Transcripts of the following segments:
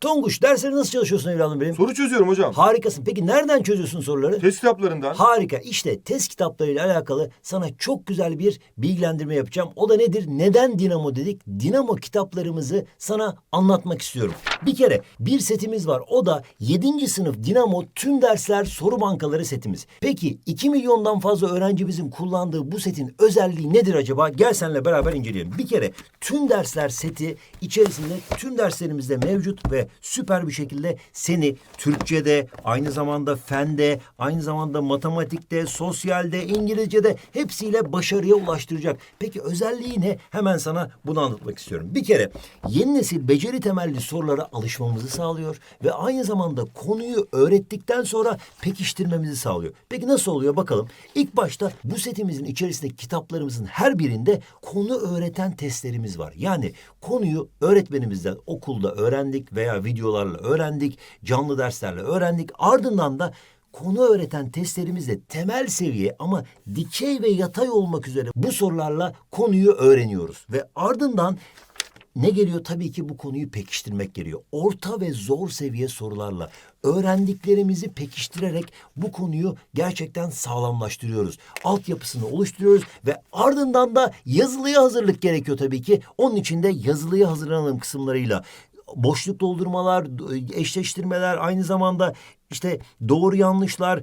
Tonguç dersleri nasıl çalışıyorsun evladım benim? Soru çözüyorum hocam. Harikasın. Peki nereden çözüyorsun soruları? Test kitaplarından. Harika. İşte test kitaplarıyla alakalı sana çok güzel bir bilgilendirme yapacağım. O da nedir? Neden Dinamo dedik? Dinamo kitaplarımızı sana anlatmak istiyorum. Bir kere bir setimiz var. O da 7. sınıf Dinamo tüm dersler soru bankaları setimiz. Peki 2 milyondan fazla öğrencimizin kullandığı bu setin özelliği nedir acaba? Gel seninle beraber inceleyelim. Bir kere tüm dersler seti içerisinde tüm derslerimizde mevcut ve süper bir şekilde seni Türkçe'de, aynı zamanda fende, aynı zamanda matematikte, sosyalde, İngilizce'de hepsiyle başarıya ulaştıracak. Peki özelliği ne? Hemen sana bunu anlatmak istiyorum. Bir kere yeni nesil beceri temelli sorulara alışmamızı sağlıyor ve aynı zamanda konuyu öğrettikten sonra pekiştirmemizi sağlıyor. Peki nasıl oluyor bakalım. İlk başta bu setimizin içerisindeki kitaplarımızın her birinde konu öğreten testlerimiz var. Yani konuyu öğretmenimizden okulda öğrendik veya videolarla öğrendik, canlı derslerle öğrendik. Ardından da konu öğreten testlerimizle temel seviye ama dikey ve yatay olmak üzere bu sorularla konuyu öğreniyoruz. Ve ardından ne geliyor? Tabii ki bu konuyu pekiştirmek geliyor. Orta ve zor seviye sorularla öğrendiklerimizi pekiştirerek bu konuyu gerçekten sağlamlaştırıyoruz. Altyapısını oluşturuyoruz ve ardından da yazılıya hazırlık gerekiyor tabii ki. Onun için de yazılıya hazırlanalım kısımlarıyla boşluk doldurmalar, eşleştirmeler, aynı zamanda işte doğru yanlışlar,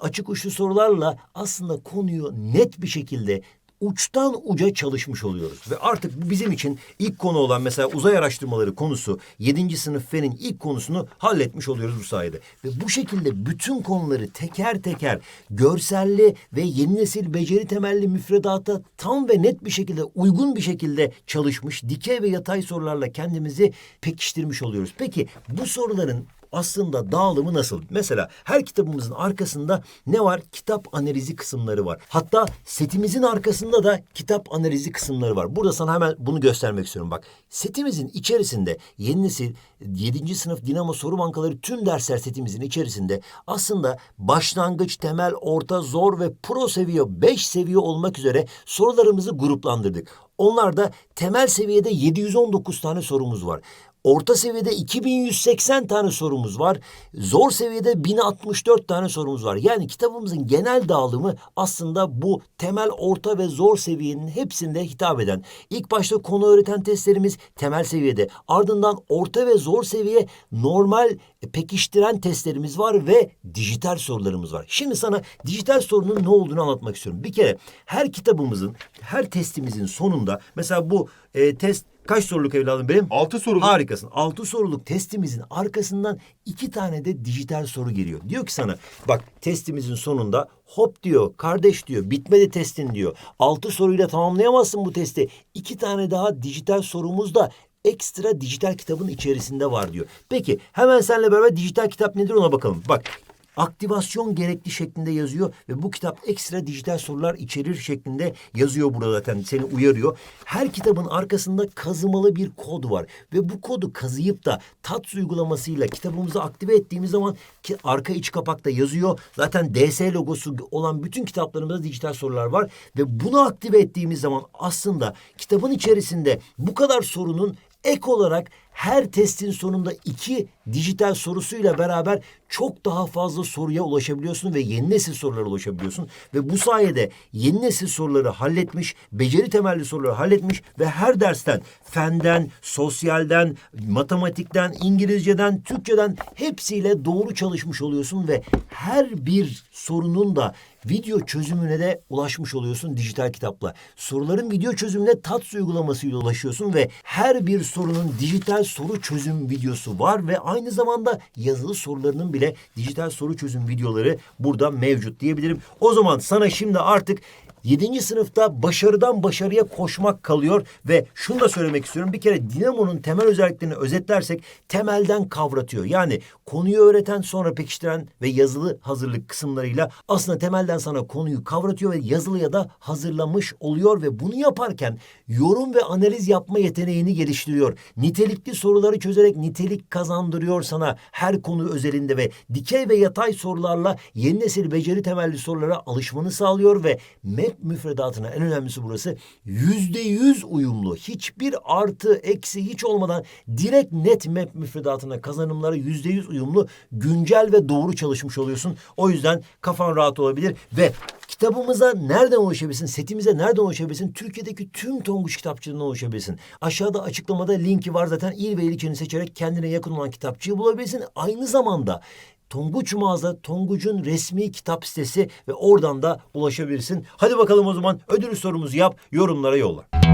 açık uçlu sorularla aslında konuyu net bir şekilde uçtan uca çalışmış oluyoruz. Ve artık bizim için ilk konu olan mesela uzay araştırmaları konusu 7. sınıf fenin ilk konusunu halletmiş oluyoruz bu sayede. Ve bu şekilde bütün konuları teker teker görselli ve yeni nesil beceri temelli müfredata tam ve net bir şekilde uygun bir şekilde çalışmış dikey ve yatay sorularla kendimizi pekiştirmiş oluyoruz. Peki bu soruların aslında dağılımı nasıl? Mesela her kitabımızın arkasında ne var? Kitap analizi kısımları var. Hatta setimizin arkasında da kitap analizi kısımları var. Burada sana hemen bunu göstermek istiyorum. Bak setimizin içerisinde yeni nesil 7. sınıf Dinamo soru bankaları tüm dersler setimizin içerisinde aslında başlangıç, temel, orta, zor ve pro seviye 5 seviye olmak üzere sorularımızı gruplandırdık. Onlarda temel seviyede 719 tane sorumuz var. Orta seviyede 2180 tane sorumuz var. Zor seviyede 1064 tane sorumuz var. Yani kitabımızın genel dağılımı aslında bu temel, orta ve zor seviyenin hepsinde hitap eden. İlk başta konu öğreten testlerimiz temel seviyede. Ardından orta ve zor seviye normal pekiştiren testlerimiz var ve dijital sorularımız var. Şimdi sana dijital sorunun ne olduğunu anlatmak istiyorum. Bir kere her kitabımızın, her testimizin sonunda mesela bu e, test kaç soruluk evladım benim? 6 soruluk. Harikasın. Altı soruluk testimizin arkasından iki tane de dijital soru geliyor. Diyor ki sana bak testimizin sonunda hop diyor kardeş diyor bitmedi testin diyor. Altı soruyla tamamlayamazsın bu testi. İki tane daha dijital sorumuz da ekstra dijital kitabın içerisinde var diyor. Peki hemen seninle beraber dijital kitap nedir ona bakalım. Bak aktivasyon gerekli şeklinde yazıyor ve bu kitap ekstra dijital sorular içerir şeklinde yazıyor burada zaten seni uyarıyor. Her kitabın arkasında kazımalı bir kod var ve bu kodu kazıyıp da TATS uygulamasıyla kitabımızı aktive ettiğimiz zaman ki arka iç kapakta yazıyor. Zaten DS logosu olan bütün kitaplarımızda dijital sorular var ve bunu aktive ettiğimiz zaman aslında kitabın içerisinde bu kadar sorunun ek olarak her testin sonunda iki dijital sorusuyla beraber çok daha fazla soruya ulaşabiliyorsun ve yeni nesil sorulara ulaşabiliyorsun. Ve bu sayede yeni nesil soruları halletmiş, beceri temelli soruları halletmiş ve her dersten fenden, sosyalden, matematikten, İngilizceden, Türkçeden hepsiyle doğru çalışmış oluyorsun ve her bir sorunun da video çözümüne de ulaşmış oluyorsun dijital kitapla. Soruların video çözümüne TATS uygulamasıyla ulaşıyorsun ve her bir sorunun dijital soru çözüm videosu var ve aynı zamanda yazılı sorularının bile dijital soru çözüm videoları burada mevcut diyebilirim. O zaman sana şimdi artık 7. sınıfta başarıdan başarıya koşmak kalıyor ve şunu da söylemek istiyorum. Bir kere Dinamo'nun temel özelliklerini özetlersek temelden kavratıyor. Yani konuyu öğreten sonra pekiştiren ve yazılı hazırlık kısımlarıyla aslında temelden sana konuyu kavratıyor ve yazılıya da hazırlamış oluyor ve bunu yaparken yorum ve analiz yapma yeteneğini geliştiriyor. Nitelikli soruları çözerek nitelik kazandırıyor sana her konu özelinde ve dikey ve yatay sorularla yeni nesil beceri temelli sorulara alışmanı sağlıyor ve MEP Müfredatına en önemlisi burası yüzde yüz uyumlu. Hiçbir artı eksi hiç olmadan direkt net MEP müfredatına kazanımlara yüzde yüz uyumlu güncel ve doğru çalışmış oluyorsun. O yüzden kafan rahat olabilir ve Kitabımıza nereden ulaşabilirsin? Setimize nereden ulaşabilirsin? Türkiye'deki tüm Tonguç kitapçılığına ulaşabilirsin. Aşağıda açıklamada linki var zaten. İl ve ilçeni seçerek kendine yakın olan kitapçıyı bulabilirsin. Aynı zamanda Tonguç mağaza, Tonguç'un resmi kitap sitesi ve oradan da ulaşabilirsin. Hadi bakalım o zaman ödül sorumuzu yap, yorumlara yolla.